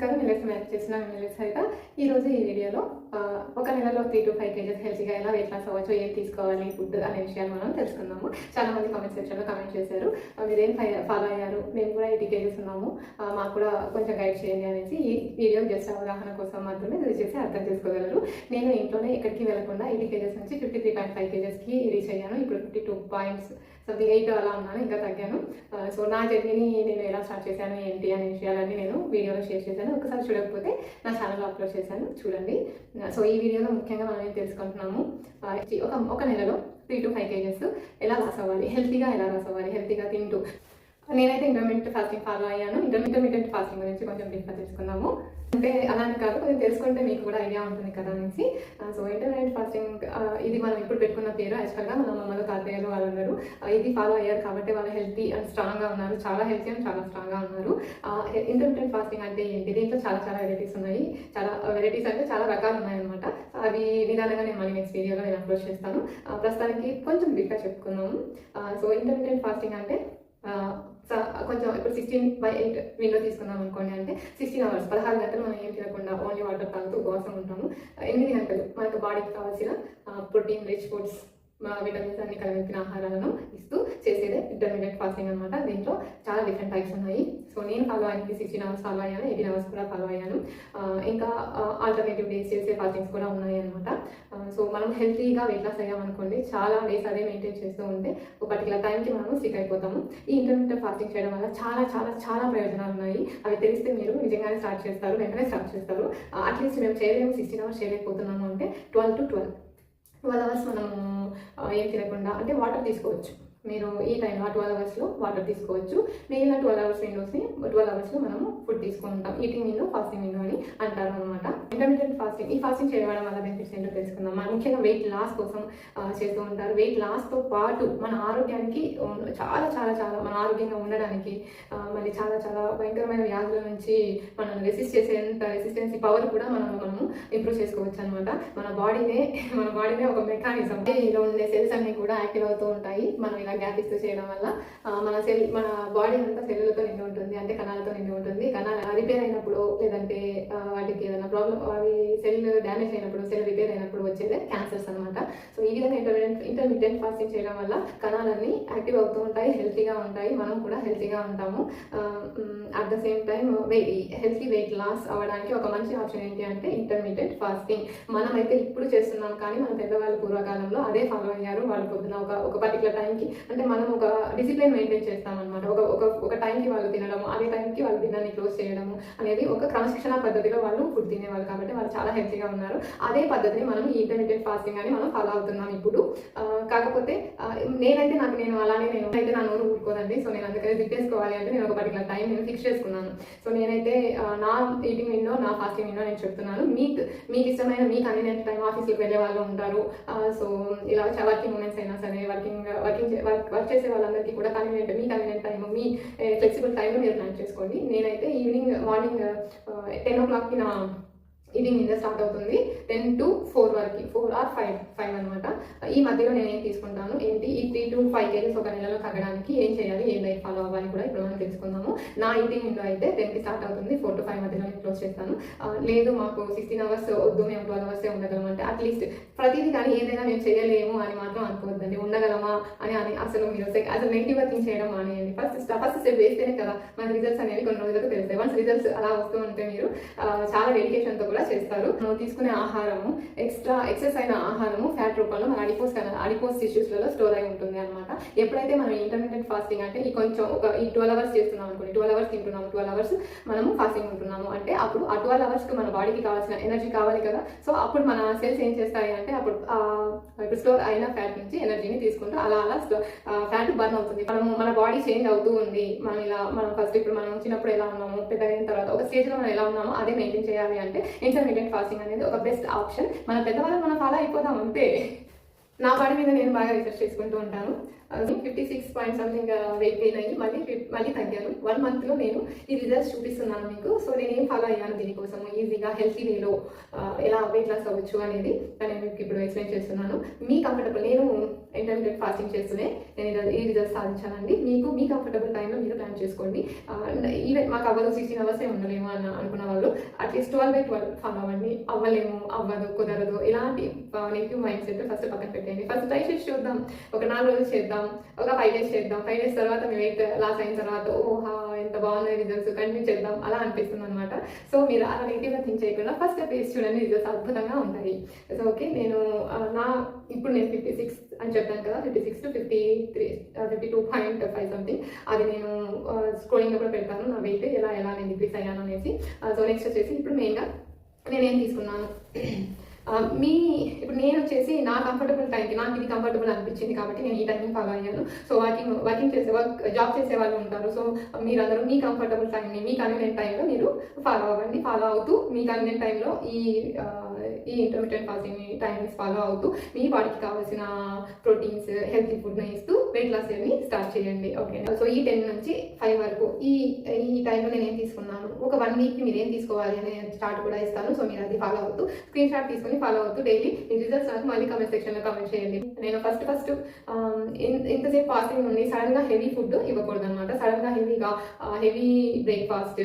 నమస్కారం. Millets match చేసిన millets అయితే ఈరోజు ఈ వీడియోలో ఒక నెలలో త్రీ టు ఫైవ్ కేజెస్ హెల్తీగా ఎలా వెయిట్ లాస్ అవ్వచ్చు ఏం తీసుకోవాలి ఫుడ్ అనే విషయాన్ని మనం తెలుసుకుందాము. చాలా మంది కామెంట్ సెక్షన్లో కామెంట్ చేశారు. మీరేం ఫాలో అయ్యారు? మేము కూడా ఎయిటీ కేజెస్ ఉన్నాము. మాకు కూడా కొంచెం గైడ్ చేయండి అనేసి ఈ వీడియో జస్ట్ అవగాహన కోసం మాత్రమే ఇది చేసి అర్థం చేసుకోగలరు. నేను ఇంట్లోనే ఎక్కడికి వెళ్ళకుండా ఎయిటీ కేజెస్ నుంచి ఫిఫ్టీ త్రీ పాయింట్ ఫైవ్ కేజెస్కి రీచ్ అయ్యాను. ఇప్పుడు fifty two points something eight అలా ఉన్నాను ఇంకా తగ్గాను. సో నా జర్నీని నేను ఎలా స్టార్ట్ చేశాను ఏంటి అనే విషయాలన్నీ నేను వీడియోలో షేర్ చేశాను. ఒకసారి చూడకపోతే నా ఛానల్లో అప్లోడ్ చేశాను చూడండి. సో ఈ వీడియోలో ముఖ్యంగా మనం తెలుసుకుంటున్నాము ఒక ఒక నెలలో త్రీ టు ఫైవ్ కేజెస్ ఎలా రాస్ అవ్వాలి హెల్తీగా ఎలా రాస్ అవ్వాలి హెల్తీగా తింటూ నేనైతే ఇంటర్మీడియట్ ఫాస్టింగ్ ఫాలో అయ్యాను. ఇంటర్మీడియట్ ఫాస్టింగ్ గురించి కొంచెం డీప్గా తెలుసుకున్నాము అంటే అలాంటి కాదు కొంచెం తెలుసుకుంటే మీకు కూడా ఐడియా ఉంటుంది కదా అనేసి. సో ఇంటర్మీడియట్ ఫాస్టింగ్ ఇది మనం ఇప్పుడు పెట్టుకున్న పేరు. యాక్చువల్గా మన మమ్మల్ని తాతయ్యలు వాళ్ళందరూ ఇది ఫాలో అయ్యారు కాబట్టి వాళ్ళు హెల్తీ అండ్ స్ట్రాంగ్గా ఉన్నారు. చాలా హెల్తీ అండ్ చాలా స్ట్రాంగ్గా ఉన్నారు. ఇంటర్మీడియట్ ఫాస్టింగ్ అంటే ఏంటి? దీంట్లో చాలా చాలా వెరైటీస్ ఉన్నాయి. చాలా వెరైటీస్ అంటే చాలా రకాలు ఉన్నాయన్నమాట. అవి నిదానంగా నేను మళ్ళీ నెక్స్ట్ వీడియోలో నేను అప్లోడ్ చేస్తాను. ప్రస్తుతానికి కొంచెం బిగ్గా చెప్పుకుందాము. సో ఇంటర్మీడియట్ ఫాస్టింగ్ అంటే కొంచెం ఇప్పుడు సిక్స్టీన్ బై ఎయిట్ విండో తీసుకున్నాం అనుకోండి అంటే సిక్స్టీన్ అవర్స్ పదహారు గంటలు మనం ఏం తినకుండా ఓన్లీ వాటర్ తాగుతూ ఉపవాసం ఉంటాము. ఎనిమిది గంటలు మనకు బాడీకి కావాల్సిన ప్రోటీన్ రిచ్ ఫుడ్స్ విటమిన్స్ అన్ని కలిగిన ఆహారాలను ఇస్తూ చేసేదే ఇంటర్మీడియట్ ఫాస్టింగ్ అనమాట దీంట్లో చాలా డిఫరెంట్ టైప్స్ ఉన్నాయి. సో నేను ఫాలో అయ్యింది సిక్స్టీన్ అవర్స్ ఫాలో అయ్యాను ఎయిటీన్ అవర్స్ కూడా ఫాలో అయ్యాను. ఇంకా ఆల్టర్నేటివ్ డేస్ చేసే ఫాస్టింగ్స్ కూడా ఉన్నాయి అనమాట సో మనం హెల్తీగా వెయిట్ లాస్ అయ్యామనుకోండి చాలా డేస్ అదే మెయింటైన్ చేస్తూ ఉంటే ఒక పర్టికులర్ టైంకి మనం స్టిక్ అయిపోతాము. ఈ ఇంటర్మీడియట్ ఫాస్టింగ్ చేయడం వల్ల చాలా చాలా చాలా ప్రయోజనాలు ఉన్నాయి. అవి తెలిస్తే మీరు నిజంగానే స్టార్ట్ చేస్తారు వెంటనే స్టార్ట్ చేస్తారు. అట్లీస్ట్ మేము చేయలేము సిక్స్టీన్ అవర్స్ చేయలేకపోతున్నాము అంటే twelve to twelve twelve hours మనము ఏం తినకుండా అంటే వాటర్ తీసుకోవచ్చు. మీరు ఈ టైంలో ఆ ట్వెల్వ్ అవర్స్లో వాటర్ తీసుకోవచ్చు. మిగిలిన ట్వెల్వ్ అవర్స్ విండోస్ని ట్వెల్వ్ అవర్స్లో మనము ఫుడ్ తీసుకుంటాం. ఈటింగ్ విండో ఫాస్టింగ్ విండో అని అంటారు అనమాట ఇంటర్మీడియట్ ఫాస్టింగ్ ఈ ఫాస్టింగ్ చేయడం వల్ల బెనిఫిట్స్ ఏంటో తెలుసుకుందాం మన ముఖ్యంగా వెయిట్ లాస్ కోసం చేస్తూ ఉంటారు. వెయిట్ లాస్తో పాటు మన ఆరోగ్యానికి చాలా చాలా చాలా మన ఆరోగ్యంగా ఉండడానికి మళ్ళీ చాలా చాలా భయంకరమైన వ్యాధుల నుంచి మనం రెసిస్ట్ చేసేంత రెసిస్టెన్సీ పవర్ కూడా మనం మనము ఇంప్రూవ్ చేసుకోవచ్చు అనమాట మన బాడీనే మన బాడీనే ఒక మెకానిజం ఇలా ఉండే సెల్స్ అన్ని కూడా యాక్టివ్ అవుతూ ఉంటాయి. మనం ఇలా గ్యాప్ చేయడం వల్ల మన సెల్ మన బాడీ అంతా సెల్లులతో నిండి ఉంటుంది అంటే కణాలతో నిండి ఉంటుంది. కణాలు రిపేర్ అయినప్పుడు లేదంటే వాటికి ఏదైనా ప్రాబ్లం అవి సెల్ డ్యామేజ్ అయినప్పుడు సెల్ రిపేర్ అయినప్పుడు వచ్చేదే క్యాన్సర్స్ అనమాట సో ఈ విధంగా ఇంటర్మీడియట్ ఇంటర్మీడియట్ ఫాస్టింగ్ చేయడం వల్ల కణాలన్నీ యాక్టివ్ అవుతూ ఉంటాయి హెల్తీగా ఉంటాయి. మనం కూడా హెల్తీగా ఉంటాము. At the same time healthy weight loss అవ్వడానికి ఒక మంచి ఆప్షన్ ఏంటి అంటే ఇంటర్మీడియట్ ఫాస్టింగ్ మనమైతే ఇప్పుడు చేస్తున్నాం కానీ మన పెద్దవాళ్ళు పూర్వకాలంలో అదే ఫాలో అయ్యారు. వాళ్ళు పొద్దున ఒక ఒక పర్టికులర్ టైంకి అంటే మనం ఒక డిసిప్లిన్ మెయింటైన్ చేస్తాం అనమాట ఒక ఒక ఒక టైంకి వాళ్ళు తినడము అదే టైంకి వాళ్ళు తినని క్లోజ్ చేయడము అనేది ఒక క్రమశిక్షణ పద్ధతిలో వాళ్ళు ఫుడ్ తినేవాళ్ళు కాబట్టి వాళ్ళు చాలా హెల్తీగా ఉన్నారు. అదే పద్ధతిని మనం ఇంటర్మీడియట్ ఫాస్టింగ్ అని మనం ఫాలో అవుతున్నాం ఇప్పుడు. కాకపోతే నేనైతే నాకు నేను అలానే నేను అయితే నా నోరు ఊరుకోదండి. సో నేను అందుకని తిప్పేసుకోవాలి అంటే నేను ఒక పర్టికులర్ టైం నేను ఫిక్స్ చేసుకున్నాను. సో నేనైతే నా ఈటింగ్ విండో నా ఫాస్టింగ్ విండో నేను చెప్తున్నాను. మీకు మీకు ఇష్టమైన మీ కన్వీనియంట్ టైం ఆఫీస్కి వెళ్ళే వాళ్ళు ఉంటారు. సో ఇలా వర్కింగ్ ఉమెన్స్ అయినా సరే వర్కింగ్ వర్కింగ్ వర్క్ వర్క్ చేసే వాళ్ళందరికీ కూడా కన్వీనియంట్ మీ కన్వీనియంట్ టైం మీ eh, ఫ్లెక్సిబుల్ టైంలో మీరు ప్లాన్ చేసుకోండి. నేనైతే ఈవినింగ్ మార్నింగ్ టెన్ ఓ క్లాక్కి నా ఇది నిన్న స్టార్ట్ అవుతుంది. టెన్ టు ఫోర్ వరకు. ఫోర్ ఆర్ ఫైవ్ ఫైవ్ అనమాట ఈ మధ్యలో నేను ఏం తీసుకుంటాను? ఏంటి? ఈ త్రీ టు ఫైవ్ కేజెస్ ఒక నెలలో తగ్గడానికి ఏం చేయాలి? ఏం డైట్ ఫాలో అవ్వాలి కూడా ఇప్పుడు మనం తెలుసుకుందాము. నా ఈటింగ్ విండో అయితే టెన్కి స్టార్ట్ అవుతుంది. ఫోర్ టు ఫైవ్ మధ్యలో నేను క్లోజ్ చేస్తాను లేదు మాకు సిక్స్టీన్ అవర్స్ వద్దు మేము ట్వెల్వ్ అవర్స్ ఉండగలం అంటే అట్లీస్ట్ ప్రతిదీ కానీ ఏదైనా మేము చేయలేము అని మాత్రం అనుకోవద్దండి. ఉండగలమా అని అని అసలు మీరు అసలు నెగిటివ్ థింక్ చేయడం మానేయండి. ఫస్ట్ ఫస్ట్ స్టెప్ వేస్తేనే కదా మన రిజల్ట్స్ అనేవి కొన్ని రోజులకు తెలుస్తాయి. వన్స్ రిజల్ట్స్ అలా వస్తూ ఉంటే మీరు చాలా డెడికేషన్తో కూడా చేస్తారు. మనం తీసుకునే ఆహారము ఎక్స్ట్రా ఎక్సెస్ అయిన ఆహారము ఫ్యాట్ రూపంలో మన అడిపోస్ అడిపోస్ టిష్యూస్లలో స్టోర్ అయి ఉంటుంది అనమాట ఎప్పుడైతే మనం ఇంటర్మీడియట్ ఫాస్టింగ్ అంటే ఈ కొంచెం ఒక ఈ ట్వెల్వ్ అవర్స్ చేస్తున్నాం అనుకోండి ట్వెల్వ్ అవర్స్ తింటున్నాము ట్వెల్వ్ అవర్స్ మనము ఫాస్టింగ్ ఉంటున్నాము. అంటే అప్పుడు ఆ ట్వెల్వ్ అవర్స్కి మన బాడీకి కావాల్సిన ఎనర్జీ కావాలి కదా. సో అప్పుడు మన సెల్స్ ఏం చేస్తాయి అంటే అప్పుడు ఇప్పుడు స్టోర్ అయిన ఫ్యాట్ నుంచి ఎనర్జీని తీసుకుంటూ అలా అలా ఫ్యాట్ బర్న్ అవుతుంది. మనము మన బాడీ చేంజ్ అవుతూ ఉంది. మనం ఇలా మనం ఫస్ట్ ఇప్పుడు మనం చిన్నప్పుడు ఎలా ఉన్నాము పెద్ద అయిన తర్వాత ఒక స్టేజ్లో మనం ఎలా ఉన్నామో అదే మెయింటైన్ చేయాలి అంటే ఇంటర్మీడియట్ ఫాస్టింగ్ అనేది ఒక బెస్ట్ ఆప్షన్ మన పెద్దవాళ్ళు మనం ఫాలో అయిపోదాం అంతే. నా బాడీ మీద నేను బాగా రీసెర్చ్ చేసుకుంటూ ఉంటాను. Fifty six point something weight gain అయ్యి మళ్ళీ మళ్ళీ తగ్గాను. వన్ మంత్లో నేను ఈ రిజల్ట్స్ చూపిస్తున్నాను మీకు. సో నేను ఏం ఫాలో అయ్యాను దీనికోసం? ఈజీగా హెల్తీ వేలో ఎలా వెయిట్ లాస్ అవ్వచ్చు అనేది నేను మీకు ఇప్పుడు ఎక్స్ప్లెయిన్ చేస్తున్నాను. మీ కంఫర్టబుల్ నేను ఇంటర్మీడియట్ ఫాస్టింగ్ చేస్తూనే నేను ఈ- రిజల్ట్స్ సాధించానండి. మీకు మీ కంఫర్టబుల్ టైంలో మీరు ప్లాన్ చేసుకోండి. Uh, ఈవెన్ మాకు అవ్వదు సిక్స్టీన్ అవర్స్ ఉండలేము అని అనుకున్న వాళ్ళు at least twelve by twelve follow అవ్వండి. అవ్వలేము అవ్వదు కుదరదు. ఇలాంటి నెగిటివ్ మైండ్ సెట్ ఫస్ట్ పక్కన పెట్టండి ఫస్ట్ ట్రై చేసి చూద్దాం. ఒక నాలుగు రోజులు చేద్దాం. ఒక ఫైవ్ డేస్ చేద్దాం. ఫైవ్ డేస్ తర్వాత మేము ఎయిట్ లాస్ అయిన తర్వాత ఓహా ఎంత బాగున్నాయి రిజల్ట్స్ కంటిన్యూ చేద్దాం. అలా అనిపిస్తుంది అనమాట సో మీరు అలా నెగిటివ్గా థింక్ చేయకుండా ఫస్ట్ ఫేస్ చూడండి రిజల్ట్స్ అద్భుతంగా ఉంటాయి. సో ఓకే నేను నా ఇప్పుడు నేను ఫిఫ్టీ సిక్స్ అని చెప్పాను కదా fifty six to fifty three fifty two point five something అది నేను స్క్రోలింగ్లో కూడా పెడతాను. నా వెయిట్ ఎలా ఎలా నేను డిక్రీస్ అయ్యాను అనేసి. సో నెక్స్ట్ వచ్చేసి ఇప్పుడు మెయిన్గా నేనేం తీసుకున్నాను? మీ ఇప్పుడు నేను వచ్చేసి నా కంఫర్టబుల్ టైంకి నాకు ఇది కంఫర్టబుల్ అనిపించింది కాబట్టి నేను ఈ టైంకి ఫాలో అయ్యాను. సో వర్కింగ్ వర్కింగ్ చేసే వర్క్ జాబ్ చేసే వాళ్ళు ఉంటారు. సో మీరందరూ మీ కంఫర్టబుల్ టైంని మీ కన్వీనియంట్ టైంలో మీరు ఫాలో అవ్వండి. ఫాలో అవుతూ మీ కన్వీనియంట్ టైంలో ఈ ఈ ఇంటర్మీడియట్ ఫాస్టింగ్ టైమింగ్స్ ఫాలో అవుతూ మీ బాడీకి కావాల్సిన ప్రోటీన్స్ హెల్తీ ఫుడ్ని ఇస్తూ వెయిట్ లాస్ జర్నీ స్టార్ట్ చేయండి. ఓకే సో ఈ టెన్ నుంచి ఫైవ్ వరకు ఈ ఈ టైంలో నేను ఏం తీసుకున్నాను? ఒక వన్ వీక్ మీరు ఏం తీసుకోవాలి అనే స్టార్ట్ కూడా ఇస్తాను. సో మీరు అది ఫాలో అవుతూ స్క్రీన్ షాట్ తీసుకొని ఫాలో అవుతూ డైలీ మీ రిజల్ట్స్ నాకు మళ్ళీ కమెంట్ సెక్షన్లో కమెంట్ చేయండి. నేను ఫస్ట్ um, ఫస్ట్ ఇంతసేపు ఫాస్టింగ్ నుండి సడన్గా హెవీ ఫుడ్ ఇవ్వకూడదు అనమాట సడన్గా హెవీగా హెవీ బ్రేక్ఫాస్ట్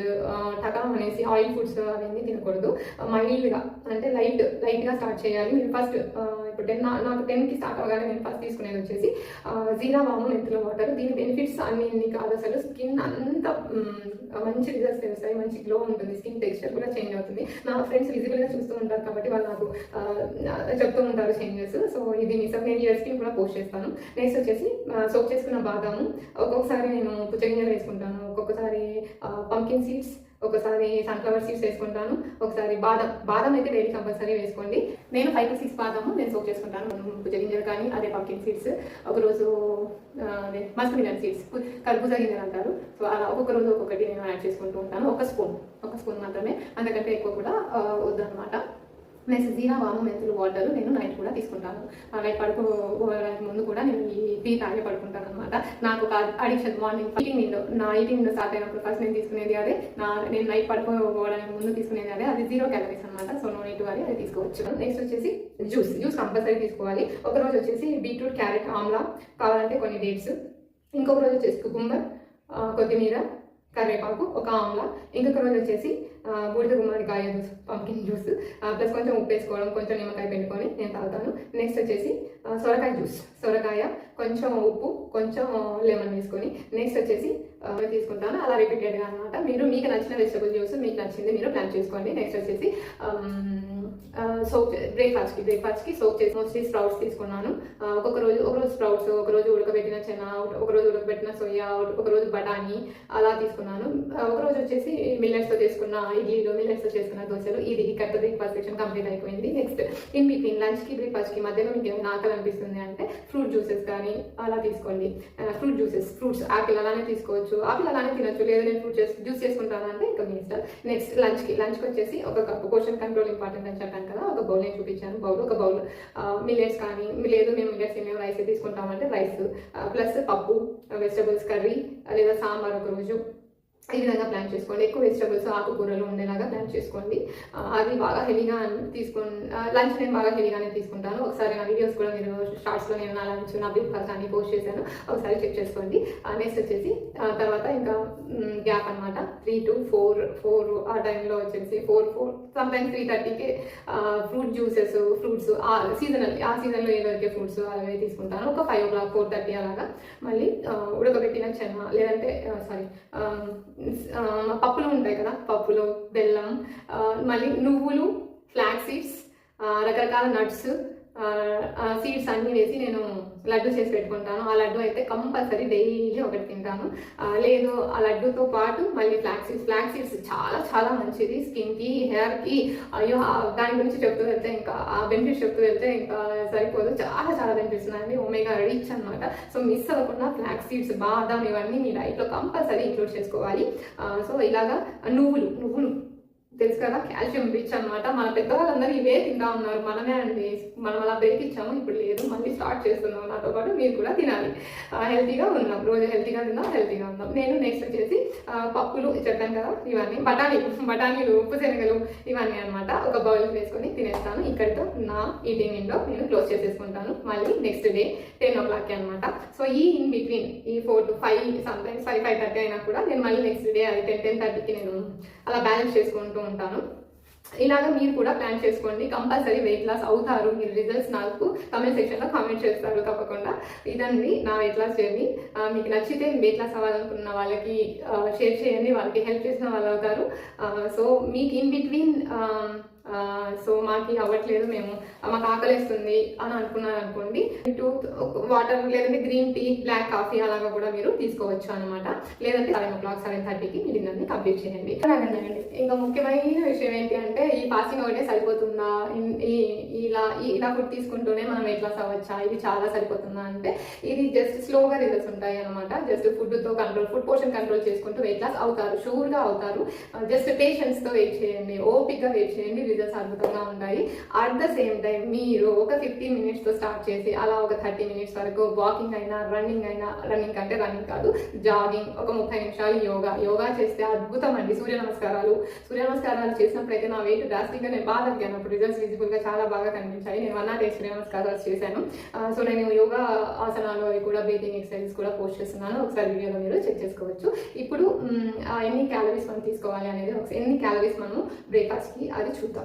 టకా అనేసి ఆయిల్ ఫుడ్స్ అవన్నీ తినకూడదు. మైల్డ్గా అంటే లైట్ లైట్గా స్టార్ట్ చేయాలి. నేను ఫస్ట్ ఇప్పుడు టెన్ నాకు టెన్కి స్టార్ట్ అవ్వగానే నేను ఫస్ట్ తీసుకునేది వచ్చేసి జీరా వాము మెంతుల వాటర్. దీని బెనిఫిట్స్ అన్ని కాదు అసలు. స్కిన్ అంత మంచి రిజల్ట్స్ తెలుస్తాయి. మంచి గ్లో ఉంటుంది. స్కిన్ టెక్స్చర్ కూడా చేంజ్ అవుతుంది. నా ఫ్రెండ్స్ విజిబుల్గా చూస్తూ ఉంటారు కాబట్టి వాళ్ళు నాకు చెప్తూ ఉంటారు చేంజెస్. సో ఇది మీ నేను ఇయర్ స్కిన్ కూడా పోస్ట్ చేస్తాను. నెక్స్ట్ వచ్చేసి సోప్ చేసుకున్న బాదాము. ఒక్కొక్కసారి నేను పుచ్చగింజలు వేసుకుంటాను. ఒక్కొక్కసారి పంకిన్ సీడ్స్ ఒకసారి సన్ఫ్లవర్ సీడ్స్ వేసుకుంటాను. ఒకసారి బాదం బాదం అయితే డైలీ కంపల్సరీ వేసుకోండి. నేను ఫైవ్ టు సిక్స్ బాదము నేను సోక్ చేసుకుంటాను. పుచ్చ గింజలు కానీ అదే పంకిన్ సీడ్స్ ఒకరోజు అదే మస్క్ మిలన్ సీడ్స్ కర్బూజా గింజలు అంటారు. సో అలా ఒక్కొక్క రోజు ఒక్కొక్కటి నేను యాడ్ చేసుకుంటూ ఉంటాను. ఒక స్పూన్ ఒక స్పూన్ మాత్రమే. అంతకంటే ఎక్కువ కూడా వద్దనమాట వద్దన్నమాట. నెక్స్ట్ జీరా వాము మెంతులు వాటర్ నేను నైట్ కూడా తీసుకుంటాను. ఆ నైట్ పడుకోవడానికి ముందు కూడా నేను ఈ టీ తాగి పడుకుంటాను. నాకు ఒక అడిక్షన్ మార్నింగ్ ఈటింగ్ విండో నా ఈటింగ్ విండో స్టార్ట్ అయినప్పుడు ఫస్ట్ నేను తీసుకునేది అదే. నా నేను నైట్ పడుకోవడానికి ముందు తీసుకునేది అదే. అది జీరో క్యాలరీస్ అనమాట. సో నో నీట్ వారి అది తీసుకోవచ్చు. నెక్స్ట్ వచ్చేసి జ్యూస్ జ్యూస్ కంపల్సరీ తీసుకోవాలి. ఒక రోజు వచ్చేసి బీట్రూట్ క్యారెట్ ఆమ్లా కావాలంటే కొన్ని డేట్స్ ఇంకొక రోజు వచ్చేసి కుకుంబర్ కొత్తిమీర కరివేపాకు ఒక ఆమ్లా ఇంకొక రోజు వచ్చేసి బూడిద గుమ్మడికాయ జ్యూస్ పంకిన్ జ్యూస్ ప్లస్ కొంచెం ఉప్పు వేసుకోవడం కొంచెం నిమ్మకాయ పెట్టుకొని నేను తాగుతాను. నెక్స్ట్ వచ్చేసి సొరకాయ జ్యూస్. సొరకాయ కొంచెం ఉప్పు కొంచెం లెమన్ వేసుకొని. నెక్స్ట్ వచ్చేసి తీసుకుంటాను. అలా రిపీటెడ్గా అనమాట మీరు మీకు నచ్చిన వెజిటబుల్ జ్యూస్ మీకు నచ్చింది మీరు ప్లాన్ చేసుకోండి. నెక్స్ట్ వచ్చేసి సోక్ బ్రేక్ఫాస్ట్కి బ్రేక్ఫాస్ట్కి సోక్ చేసి మోస్ట్లీ స్ప్రౌట్స్ తీసుకున్నాను. ఒక్కొక్క రోజు ఒక రోజు స్ప్రౌట్స్ ఒక రోజు ఉడకబెట్టిన చెన ఒక రోజు ఉడకబెట్టిన సోయా ఒక రోజు బఠానీ అలా తీసుకున్నాను. ఒకరోజు ఒక రోజు వచ్చేసి మిల్లెట్స్తో చేసుకున్న ఇడ్లీలు మిల్లెట్స్తో చేసుకున్న దోశలు ఇది ఇక్కడితో బ్రేక్ఫాస్ట్ సెక్షన్ కంప్లీట్ అయిపోయింది. నెక్స్ట్ ఇన్ బిట్వీన్ లంచ్కి బ్రేక్ఫాస్ట్కి మధ్యలో మీకు ఏమైనా ఆకలి అనిపిస్తుంది అంటే ఫ్రూట్ జ్యూసెస్ కానీ అలా తీసుకోండి. ఫ్రూట్ జ్యూసెస్ ఫ్రూట్స్ ఆపిల్ అలానే తీసుకోవచ్చు. ఆపిల్ అలానే తినొచ్చు. లేదా నేను ఫ్రూట్ జ్యూస్ చేసుకుంటాను అంటే ఇంకా మీ ఇష్టం. నెక్స్ట్ లంచ్కి లంచ్కి వచ్చేసి ఒక కప్పు పోర్షన్ కంట్రోల్ ఇంపార్టెంట్ అని చెప్పాను కదా ఒక బౌల్ నేను చూపించాను. బౌల్ ఒక బౌల్. మిల్లెట్స్ కానీ లేదు మేము మిల్లెట్స్ మేము రైస్ తీసుకుంటామంటే రైస్ ప్లస్ పప్పు వెజిటబుల్స్ కర్రీ లేదా సాంబార్ ఒక రోజు. ఈ విధంగా ప్లాన్ చేసుకోండి. ఎక్కువ వెజిటబుల్స్ ఆకుకూరలు ఉండేలాగా ప్లాన్ చేసుకోండి. అది బాగా హెవీగా తీసుకొని లంచ్ నేను బాగా హెవీగానే తీసుకుంటాను. ఒకసారి నా వీడియోస్ కూడా మీరు షార్ట్స్లో నేను నా లంచ్ నా బ్రేక్ఫాస్ట్ అన్ని పోస్ట్ చేశాను. ఒకసారి చెక్ చేసుకోండి. నెక్స్ట్ వచ్చేసి తర్వాత ఇంకా గ్యాప్ అనమాట త్రీ టు ఫోర్ ఫోర్ ఆ టైంలో వచ్చేసి ఫోర్ ఫోర్ సమ్టైమ్స్ త్రీ థర్టీకి ఫ్రూట్ జ్యూసెస్ ఫ్రూట్స్ ఆ సీజనల్ ఆ సీజన్లో ఏదైతే ఫ్రూట్స్ అలాగే తీసుకుంటాను. ఒక five o'clock four thirty అలాగా. మళ్ళీ ఉడకబెట్టిన చెన్న లేదంటే సారీ పప్పులు ఉంటాయి కదా పప్పులు బెల్లం మళ్ళీ నువ్వులు ఫ్లాక్ సీడ్స్ రకరకాల నట్స్ సీడ్స్ అన్నీ వేసి నేను లడ్డు చేసి పెట్టుకుంటాను. ఆ లడ్డు అయితే కంపల్సరీ డైలీ ఒకటి తింటాను. లేదు ఆ లడ్డుతో పాటు మళ్ళీ ఫ్లాక్ సీడ్స్. ఫ్లాక్ సీడ్స్ చాలా చాలా మంచిది. స్కిన్కి హెయిర్కి. అయ్యో దాని గురించి చెప్తూ వెళ్తే ఇంకా ఆ బెనిఫిట్స్ చెప్తూ వెళ్తే ఇంకా సరిపోదు. చాలా చాలా బెనిఫిట్స్ ఉన్నాయండి. ఒమేగా రిచ్ అనమాట సో మిస్ అవ్వకుండా ఫ్లాక్ సీడ్స్ బాదం ఇవన్నీ మీ డైట్లో కంపల్సరీ ఇంక్లూడ్ చేసుకోవాలి. సో ఇలాగా నువ్వులు నువ్వులు తెలుసు కదా కాల్షియం రిచ్ అనమాట మన పెద్దవాళ్ళందరూ ఇవే తింటా ఉన్నారు. మనమే అండి మనం అలా బ్రేక్ ఇచ్చాము ఇప్పుడు లేదు. మళ్ళీ స్టార్ట్ చేస్తున్నాం నాతో పాటు. మీరు కూడా తినాలి. హెల్తీగా ఉన్నాం. రోజు హెల్తీగా తిన్నాం హెల్తీగా ఉందాం. నేను నెక్స్ట్ వచ్చేసి పప్పులు చెప్పాను కదా ఇవన్నీ. బఠానీ బఠానీలు ఉప్పు శనగలు ఇవన్నీ అనమాట ఒక బౌల్ వేసుకొని తినేస్తాను. ఇక్కడితో నా ఈటింగ్ విండో నేను క్లోజ్ చేసేసుకుంటాను. మళ్ళీ నెక్స్ట్ డే టెన్ ఓ క్లాక్కి అనమాట సో ఈ ఇన్ బిట్వీన్ ఈ four to five sometimes five five thirty అయినా కూడా నేను మళ్ళీ నెక్స్ట్ డే అది టెన్ టెన్ థర్టీకి నేను అలా బ్యాలెన్స్ చేసుకుంటూ ఉంటాను. ఇలాగ మీరు కూడా ప్లాన్ చేసుకోండి. కంపల్సరీ వెయిట్ లాస్ అవుతారు. మీరు రిజల్ట్స్ నాకు కమెంట్ సెక్షన్లో కామెంట్ చేస్తారు తప్పకుండా. ఇదండి నా వెయిట్ లాస్ జర్నీ మీకు నచ్చితే వెయిట్ లాస్ అవ్వాలనుకున్న వాళ్ళకి షేర్ చేయండి. వాళ్ళకి హెల్ప్ చేసిన వాళ్ళు అవుతారు. సో మీకు ఇన్ బిట్వీన్ సో మాకు అవ్వట్లేదు మేము మాకు ఆకలిస్తుంది అని అనుకున్నాను అనుకోండి టూ వాటర్ లేదంటే గ్రీన్ టీ బ్లాక్ కాఫీ అలాగా కూడా మీరు తీసుకోవచ్చు అనమాట లేదంటే సెవెన్ ఓ క్లాక్ సెవెన్ థర్టీకి మీ డిన్నర్ని కంప్లీట్ చేయండి. ఇంకా ముఖ్యమైన విషయం ఏంటి అంటే ఈ పాసింగ్ ఒకటే సరిపోతుందా? ఈ ఇలా ఇలా ఫుడ్ తీసుకుంటూనే మనం ఎట్లా లాస్ అవ్వచ్చా? ఇది చాలా సరిపోతుందా అంటే ఇది జస్ట్ స్లోగా రిజల్ట్స్ ఉంటాయి అనమాట జస్ట్ ఫుడ్తో కంట్రోల్ ఫుడ్ పోర్షన్ కంట్రోల్ చేసుకుంటూ వెయిట్ లాస్ అవుతారు షూర్గా అవుతారు. జస్ట్ పేషెన్స్తో వెయిట్ చేయండి ఓపిక్గా వెయిట్ చేయండి రిజల్ట్స్ అద్భుతంగా ఉంటాయి అట్ ద సేమ్ టైం మీరు ఒక ఫిఫ్టీన్ మినిట్స్తో స్టార్ట్ చేసి అలా ఒక థర్టీ మినిట్స్ వరకు వాకింగ్ అయినా రన్నింగ్ అయినా రన్నింగ్ అంటే రన్నింగ్ కాదు జాగింగ్ ఒక ముప్పై నిమిషాలు యోగా. యోగా చేస్తే అద్భుతం అండి. సూర్య నమస్కారాలు. సూర్య నమస్కారాలు చేసినప్పుడైతే నా వెయిట్ డ్రాస్టిక్గా నేను బాగా తగ్గాను. అప్పుడు రిజల్ట్స్ విజిబుల్గా చాలా బాగా కనిపించాయి. నేను వన్ నాట్ సూర్య నమస్కారాలు చేశాను. సో నేను యోగా ఆసనాలు అవి కూడా బ్రీతింగ్ ఎక్సర్సైజ్ కూడా పోస్ట్ చేస్తున్నాను. ఒకసారి వీడియోలో మీరు చెక్ చేసుకోవచ్చు. ఇప్పుడు ఆ ఎన్ని క్యాలరీస్ మనం తీసుకోవాలి అనేది ఒకసారి ఎన్ని క్యాలరీస్ మనం బ్రేక్ఫాస్ట్కి అది చూద్దాం.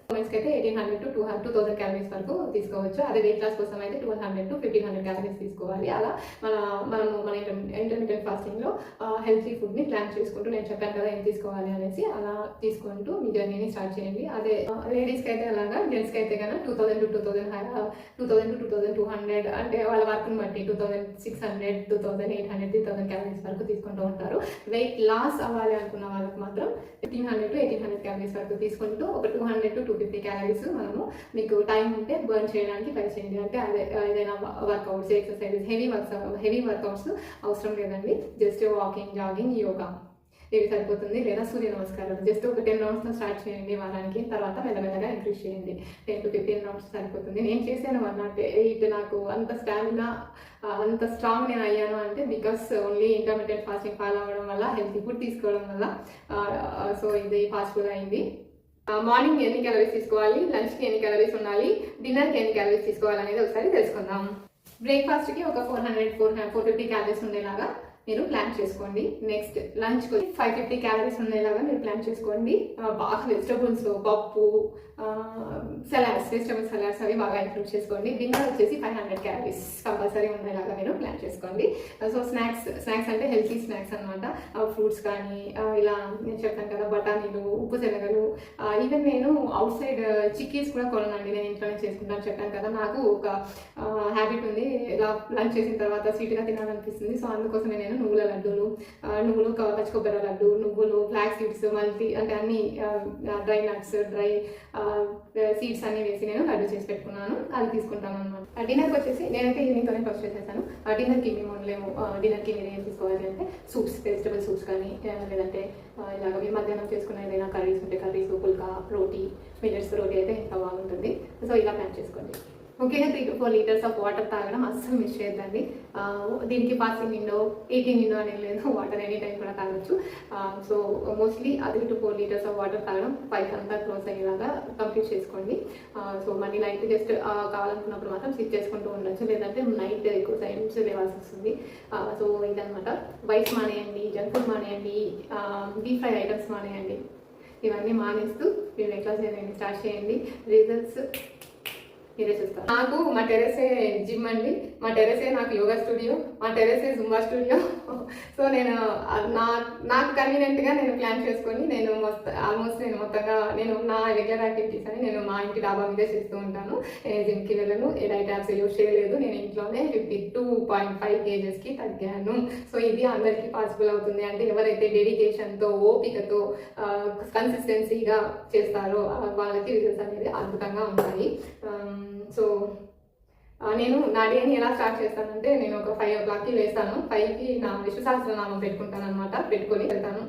ఉమెన్స్కి అయితే eighteen hundred to two two thousand calories వరకు తీసుకోవచ్చు. అదే వెయిట్ లాస్ కోసం అయితే twelve hundred to fifteen hundred calories తీసుకోవాలి. అలా మన మనము మన ఇంటర్మీడియట్ ఫాస్టింగ్లో హెల్తీ ఫుడ్ని ప్లాన్ చేసుకుంటూ నేను చెప్పాను కదా ఏం తీసుకోవాలి అనేసి అలా తీసుకుంటూ మీ జర్నీని స్టార్ట్ చేయండి. అదే లేడీస్కి అయితే అలాగా జెంట్స్కి అయితే కన్నా two thousand to two thousand two thousand to two thousand two hundred అంటే వాళ్ళ వర్క్ని బట్టి two thousand six hundred two thousand eight hundred three thousand calories వరకు తీసుకుంటూ ఉంటారు. వెయిట్ లాస్ అవ్వాలి అనుకున్న వాళ్ళకి మాత్రం fifteen hundred to eighteen hundred calories వరకు తీసుకుంటూ ఒక two hundred to two fifty calories మనము మీకు టైం ఉంటే బర్న్ చేయడానికి ట్రై చేయండి. అంటే అదే ఏదైనా workouts exercises heavy works heavy workouts అవసరం లేదండి. Just walking jogging yoga. ఇవి సరిపోతుంది. లేదా సూర్య నమస్కారం జస్ట్ ఒక టెన్ రౌండ్స్తో స్టార్ట్ చేయండి వారానికి. తర్వాత మెల్లమెల్లగా ఇంక్రీజ్ చేయండి. టెన్ టు ఫిఫ్టీన్ రౌండ్స్ సరిపోతుంది. నేను చేశాను వన్ నాట్ ఎయిట్ నాకు అంత స్టామినా అంత స్ట్రాంగ్ నేను అయ్యాను అంటే because only intermediate fasting follow అవ్వడం వల్ల హెల్తీ ఫుడ్ తీసుకోవడం వల్ల సో ఇది పాసిబుల్ అయింది. మార్నింగ్ ఎన్ని క్యాలరీస్ తీసుకోవాలి? లంచ్కి ఎన్ని క్యాలరీస్ ఉండాలి? డిన్నర్కి ఎన్ని క్యాలరీస్ తీసుకోవాలి అనేది ఒకసారి తెలుసుకుందాం. బ్రేక్ఫాస్ట్కి ఒక four hundred four four fifty calories ఉండేలాగా మీరు ప్లాన్ చేసుకోండి. Next lunch five fifty calories ఉండేలాగా మీరు ప్లాన్ చేసుకోండి. బాగా వెజిటబుల్స్ పప్పు సలాడ్స్ వెజిటబుల్ సలాడ్స్ అవి బాగా ఇంక్లూడ్ చేసుకోండి. డిన్నర్ వచ్చేసి ఫైవ్ హండ్రెడ్ క్యాలరీస్ కంపల్సరీ ఉండేలాగా మీరు ప్లాన్ చేసుకోండి. సో స్నాక్స్ స్నాక్స్ అంటే హెల్తీ స్నాక్స్ అనమాట ఫ్రూట్స్ కానీ ఇలా నేను చెప్పాను కదా బఠానీలు ఉప్పు శనగలు ఈవెన్ నేను అవుట్ సైడ్ చిక్కీస్ కూడా కొనండి నేను ఇంట్లోనే చేసుకుంటాను చెప్పాను కదా నాకు ఒక హ్యాబిట్ ఉంది. ఇలా లంచ్ చేసిన తర్వాత స్వీట్గా తినాలనిపిస్తుంది. సో అందుకోసమే నేను నువ్వుల లడ్డూలు నువ్వులు పచ్చి కొబ్బరి లడ్డు నువ్వులు బ్లాక్ సీడ్స్ మల్టీ అంటే అన్ని డ్రై నట్స్ డ్రై సీడ్స్ అన్ని వేసి నేను లడ్డు చేసి పెట్టుకున్నాను. అది తీసుకుంటాను అనమాట డిన్నర్కి వచ్చేసి నేనైతే ఈవినింగ్తోనే ఫస్ట్ చేసేసాను డిన్నర్కి ఏమి ఉండలేము డిన్నర్కి మీరు ఏం తీసుకోవాలి అంటే సూప్స్ వెజిటబుల్ సూప్స్ కానీ లేదంటే ఇలాగ మీరు మధ్యాహ్నం చేసుకున్న ఏదైనా కర్రీస్ ఉంటే కర్రీస్ పుల్కా రోటీ మిల్లెట్స్ రోటీ అయితే ఇంకా బాగుంటుంది. సో ఇలా ప్లాన్ చేసుకోండి. ముఖ్యంగా three to four litres of water తాగడం అస్సలు మిస్ చేయొద్దండి. దీనికి పాసింగ్ విండో ఎయిటీన్ విండో అనేది లేదు. వాటర్ ఎనీ టైం కూడా తాగొచ్చు. సో మోస్ట్లీ అది three to four litres of water తాగడం ఫైవ్ అంతా క్లోజ్ అయ్యేలాగా కంప్లీట్ చేసుకోండి. సో మళ్ళీ నైట్ జస్ట్ కావాలనుకున్నప్పుడు మాత్రం సిట్ చేసుకుంటూ ఉండొచ్చు. లేదంటే నైట్ ఎక్కువ టైమ్స్ లేవాల్సి వస్తుంది. సో ఇదనమాట వైట్ మానేయండి జంక్ ఫుడ్ మానేయండి డీప్ ఫ్రై ఐటమ్స్ మానేయండి. ఇవన్నీ మానేస్తూ మీరు ఎట్లా చేయండి స్టార్ట్ చేయండి. రిజల్ట్స్ మీరే చూస్తారు నాకు మా టెరెసే జిమ్ అండి. మా టెరెసే నాకు యోగా స్టూడియో మా టెరెసే జుంబా స్టూడియో సో నేను నా నాకు కన్వీనియంట్గా నేను ప్లాన్ చేసుకొని నేను మొత్తం ఆల్మోస్ట్ నేను మొత్తంగా నేను నా రెగ్యులర్ యాక్టివిటీస్ అని నేను మా ఇంటి డాబా మీదే చేస్తూ ఉంటాను. నేను జిమ్కి వెళ్ళను ఏ డైట్ యాప్స్ యూజ్ చేయలేదు. నేను ఇంట్లోనే ఫిఫ్టీ టూ పాయింట్ ఫైవ్ కేజెస్కి తగ్గాను. సో ఇది అందరికీ పాసిబుల్ అవుతుంది. అంటే ఎవరైతే డెడికేషన్తో ఓపికతో కన్సిస్టెన్సీగా చేస్తారో వాళ్ళకి రిజల్ట్స్ అనేది అద్భుతంగా ఉంటాయి. Um, సో నేను నా డేని ఎలా స్టార్ట్ చేస్తానంటే నేను ఒక ఫైవ్ ఓ క్లాక్కి వేస్తాను ఫైవ్కి నా విశ్వ సహస్రనామం పెట్టుకుంటాను అనమాట పెట్టుకొని వెళ్తాను.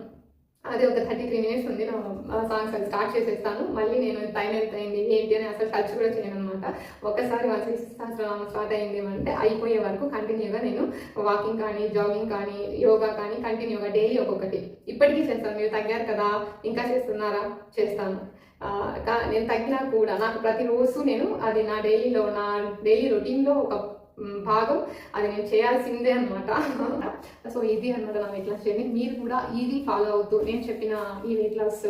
అది ఒక థర్టీ త్రీ మినిట్స్ ఉంది. నా సాంగ్స్ అది స్టార్ట్ చేసేస్తాను. మళ్ళీ నేను టైం ఎంత అయింది ఏంటి అని అసలు టచ్ కూడా చేయను అనమాట ఒక్కసారి వన్ సహస్రనామం స్టార్ట్ అయింది అంటే అయిపోయే వరకు కంటిన్యూగా నేను వాకింగ్ కానీ జాగింగ్ కానీ యోగా కానీ కంటిన్యూగా డైలీ ఒక్కొక్కటి. ఇప్పటికీ చేస్తాను. మీరు తగ్గారు కదా? ఇంకా చేస్తున్నారా? చేస్తాను. నేను తగ్గినా కూడా నాకు ప్రతిరోజు నేను అది నా డైలీలో నా డైలీ రొటీన్లో ఒక భాగం. అది నేను చేయాల్సిందే అనమాట సో ఇది అనమాట నా వెయిట్ లాస్ జర్నీ మీరు కూడా ఇది ఫాలో అవుతూ నేను చెప్పిన ఈ వెయిట్ లాస్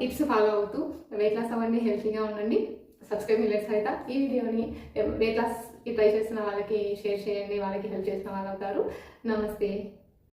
టిప్స్ ఫాలో అవుతూ వెయిట్ లాస్ అవ్వండి హెల్తీగా ఉండండి. సబ్స్క్రైబ్ మిల్లెట్స్ అయితే ఈ వీడియోని వెయిట్ లాస్కి ట్రై చేసిన వాళ్ళకి షేర్ చేయండి వాళ్ళకి హెల్ప్ చేసిన వాళ్ళు అవుతారు. నమస్తే.